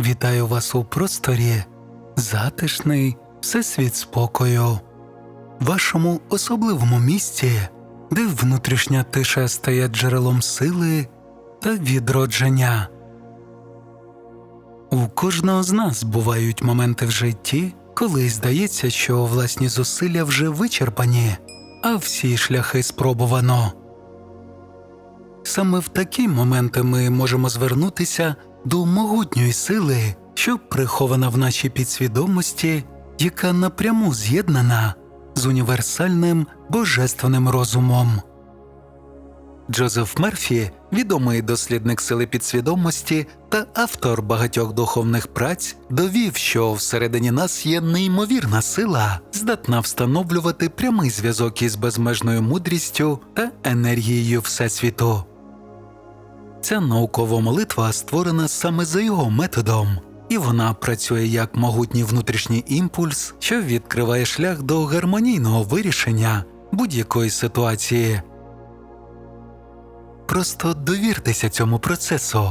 Вітаю вас у просторі, затишний всесвіт спокою, вашому особливому місці, де внутрішня тиша стає джерелом сили та відродження. У кожного з нас бувають моменти в житті, коли здається, що власні зусилля вже вичерпані, а всі шляхи спробувано. Саме в такі моменти ми можемо звернутися до могутньої сили, що прихована в нашій підсвідомості, яка напряму з'єднана з універсальним божественним розумом. Джозеф Мерфі, відомий дослідник сили підсвідомості та автор багатьох духовних праць, довів, що всередині нас є неймовірна сила, здатна встановлювати прямий зв'язок із безмежною мудрістю та енергією Всесвіту. Ця наукова молитва створена саме за його методом, і вона працює як могутній внутрішній імпульс, що відкриває шлях до гармонійного вирішення будь-якої ситуації. Просто довіртеся цьому процесу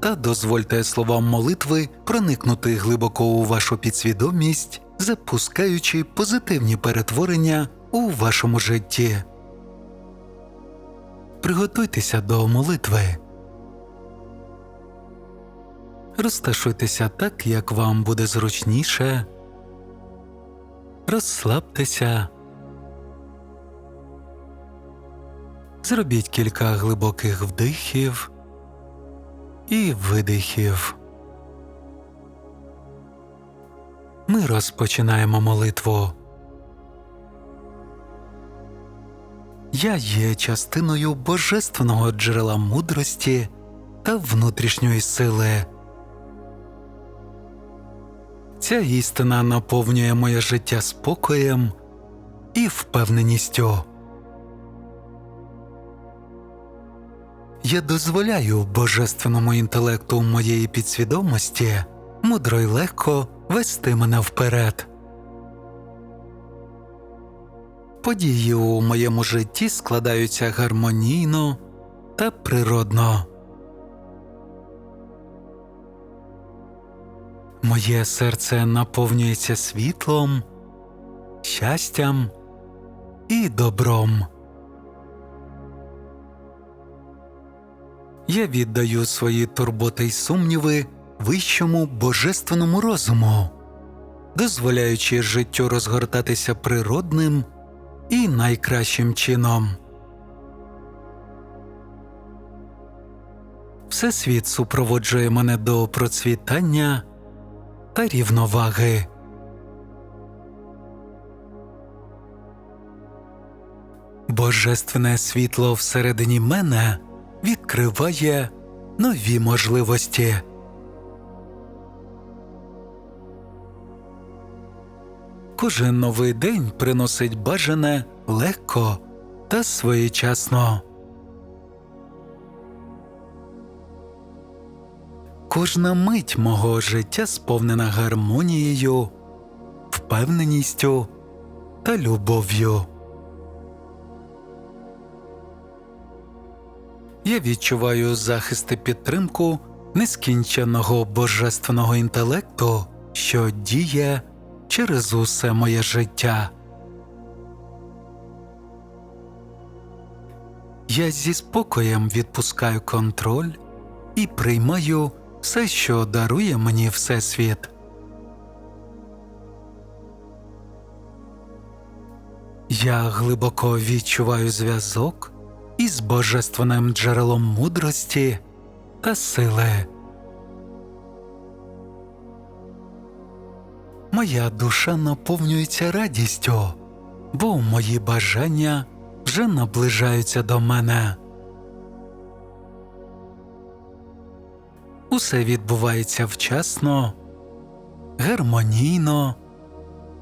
та дозвольте словам молитви проникнути глибоко у вашу підсвідомість, запускаючи позитивні перетворення у вашому житті. Приготуйтеся до молитви. Розташуйтеся так, як вам буде зручніше. Розслабтеся. Зробіть кілька глибоких вдихів і видихів. Ми розпочинаємо молитву. Я є частиною божественного джерела мудрості та внутрішньої сили. Ця істина наповнює моє життя спокоєм і впевненістю. Я дозволяю божественному інтелекту моєї підсвідомості мудро й легко вести мене вперед. Події у моєму житті складаються гармонійно та природно. Моє серце наповнюється світлом, щастям і добром. Я віддаю свої турботи й сумніви вищому божественному розуму, дозволяючи життю розгортатися природним і найкращим чином. Всесвіт супроводжує мене до процвітання та рівноваги. Божественне світло всередині мене відкриває нові можливості. Кожен новий день приносить бажане легко та своєчасно. Кожна мить мого життя сповнена гармонією, впевненістю та любов'ю. Я відчуваю захист і підтримку нескінченого божественного інтелекту, що діє через усе моє життя. Я зі спокоєм відпускаю контроль і приймаю все, що дарує мені Всесвіт. Я глибоко відчуваю зв'язок із божественним джерелом мудрості та сили. Моя душа наповнюється радістю, бо мої бажання вже наближаються до мене. Усе відбувається вчасно, гармонійно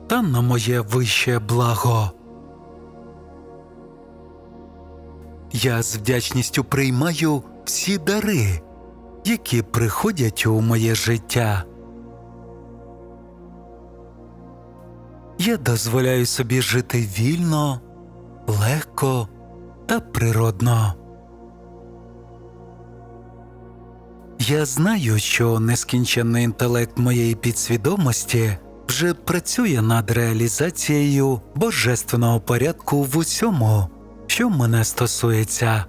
та на моє вище благо. Я з вдячністю приймаю всі дари, які приходять у моє життя. Я дозволяю собі жити вільно, легко та природно. Я знаю, що нескінченний інтелект моєї підсвідомості вже працює над реалізацією божественного порядку в усьому, що мене стосується.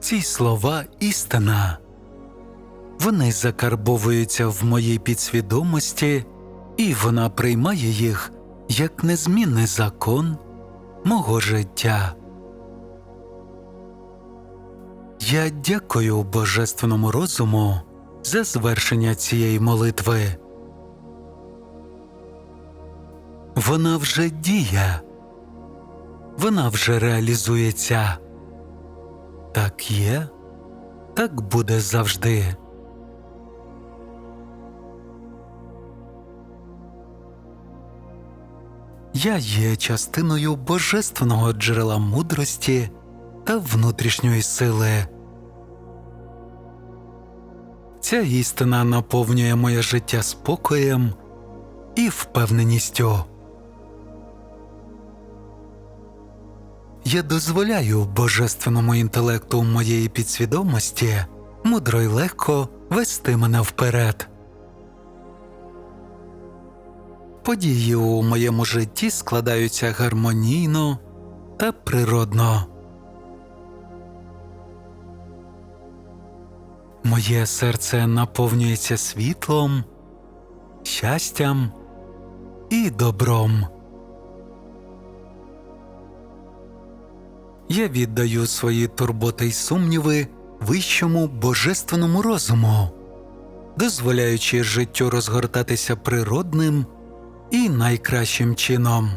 Ці слова істина. Вони закарбовуються в моїй підсвідомості, і вона приймає їх як незмінний закон мого життя. Я дякую Божественному розуму за звершення цієї молитви. Вона вже діє, вона вже реалізується. Так є, так буде завжди. Я є частиною божественного джерела мудрості та внутрішньої сили. Ця істина наповнює моє життя спокоєм і впевненістю. Я дозволяю божественному інтелекту моєї підсвідомості мудро й легко вести мене вперед. Події у моєму житті складаються гармонійно та природно. Моє серце наповнюється світлом, щастям і добром. Я віддаю свої турботи й сумніви вищому божественному розуму, дозволяючи життю розгортатися природним і найкращим чином.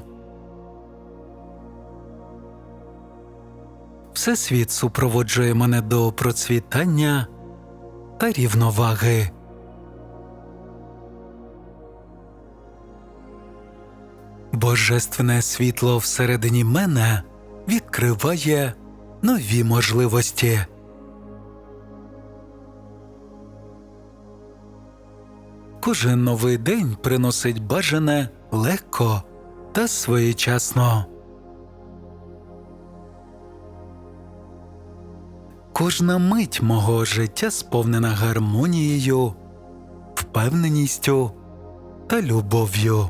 Всесвіт супроводжує мене до процвітання та рівноваги. Божественне світло всередині мене відкриває нові можливості. Кожен новий день приносить бажане легко та своєчасно. Кожна мить мого життя сповнена гармонією, впевненістю та любов'ю.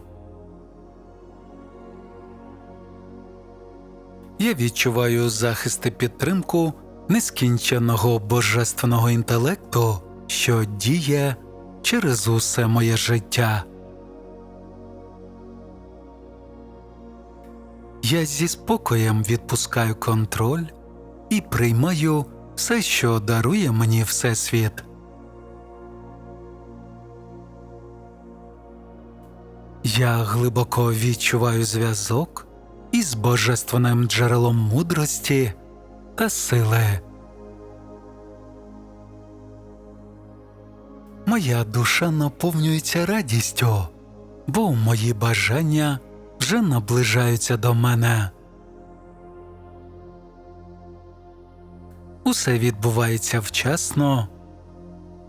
Я відчуваю захист і підтримку нескінченого божественного інтелекту, що діє через усе моє життя. Я зі спокоєм відпускаю контроль і приймаю все, що дарує мені Всесвіт. Я глибоко відчуваю зв'язок із божественним джерелом мудрості та сили. Моя душа наповнюється радістю, бо мої бажання вже наближаються до мене. Усе відбувається вчасно,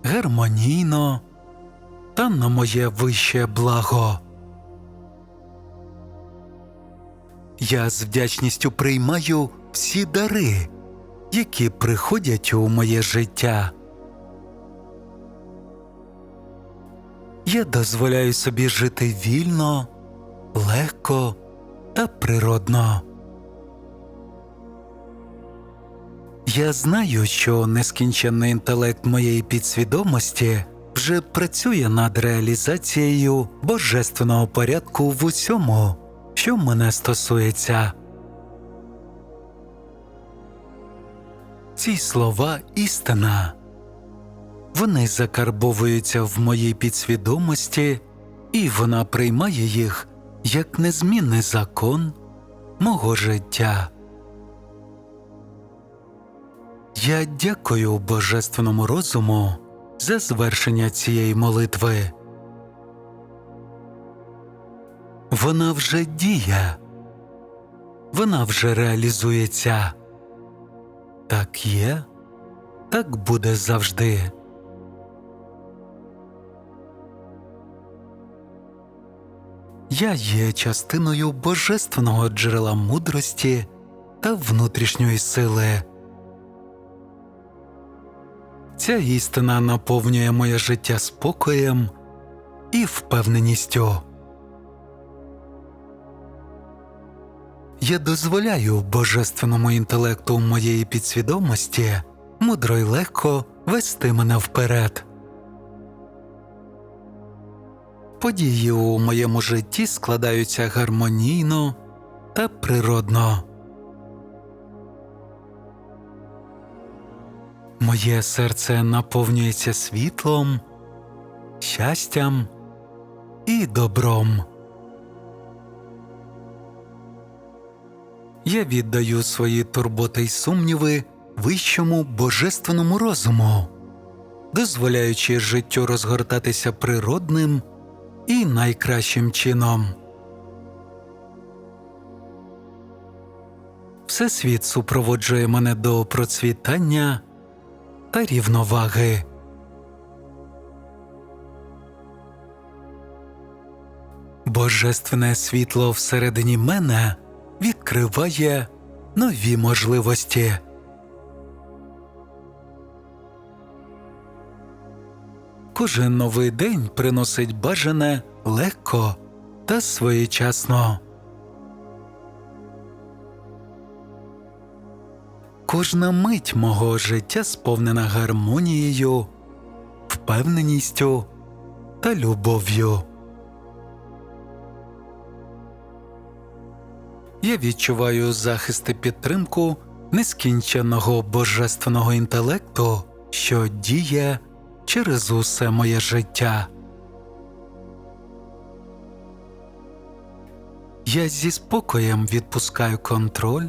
гармонійно та на моє вище благо. Я з вдячністю приймаю всі дари, які приходять у моє життя. Я дозволяю собі жити вільно, легко та природно. Я знаю, що нескінченний інтелект моєї підсвідомості вже працює над реалізацією божественного порядку в усьому, що мене стосується. Ці слова істина. Вони закарбовуються в моїй підсвідомості, і вона приймає їх як незмінний закон мого життя. Я дякую Божественному розуму за звершення цієї молитви. Вона вже діє, вона вже реалізується. Так є, так буде завжди. Я є частиною божественного джерела мудрості та внутрішньої сили. Ця істина наповнює моє життя спокоєм і впевненістю. Я дозволяю божественному інтелекту моєї підсвідомості мудро й легко вести мене вперед. Події у моєму житті складаються гармонійно та природно. Моє серце наповнюється світлом, щастям і добром. Я віддаю свої турботи й сумніви вищому божественному розуму, дозволяючи життю розгортатися природним і найкращим чином. Всесвіт супроводжує мене до процвітання та рівноваги. Божественне світло всередині мене відкриває нові можливості. Кожен новий день приносить бажане легко та своєчасно. Кожна мить мого життя сповнена гармонією, впевненістю та любов'ю. Я відчуваю захист і підтримку нескінченного божественного інтелекту, що діє через усе моє життя. Я зі спокоєм відпускаю контроль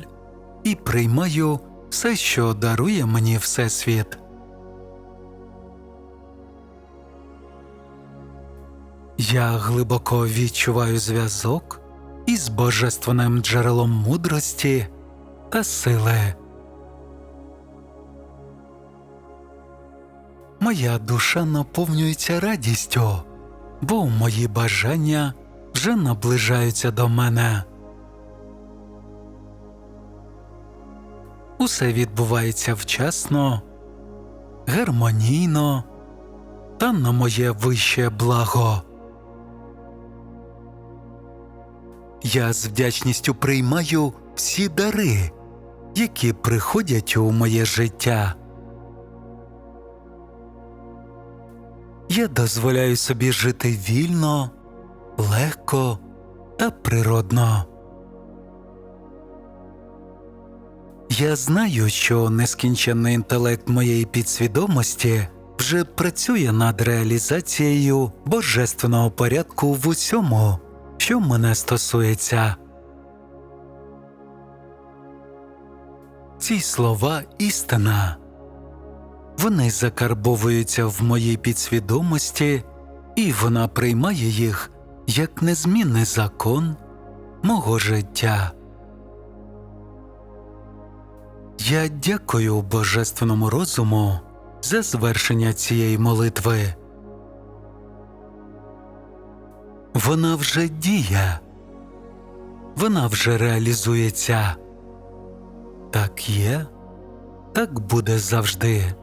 і приймаю все, що дарує мені Всесвіт. Я глибоко відчуваю зв'язок із божественним джерелом мудрості та сили. Моя душа наповнюється радістю, бо мої бажання вже наближаються до мене. Усе відбувається вчасно, гармонійно та на моє вище благо. Я з вдячністю приймаю всі дари, які приходять у моє життя. Я дозволяю собі жити вільно, легко та природно. Я знаю, що нескінченний інтелект моєї підсвідомості вже працює над реалізацією божественного порядку в усьому, що мене стосується. Ці слова істина. Вони закарбовуються в моїй підсвідомості, і вона приймає їх як незмінний закон мого життя. Я дякую Божественному розуму за звершення цієї молитви. Вона вже діє, вона вже реалізується. Так є, так буде завжди.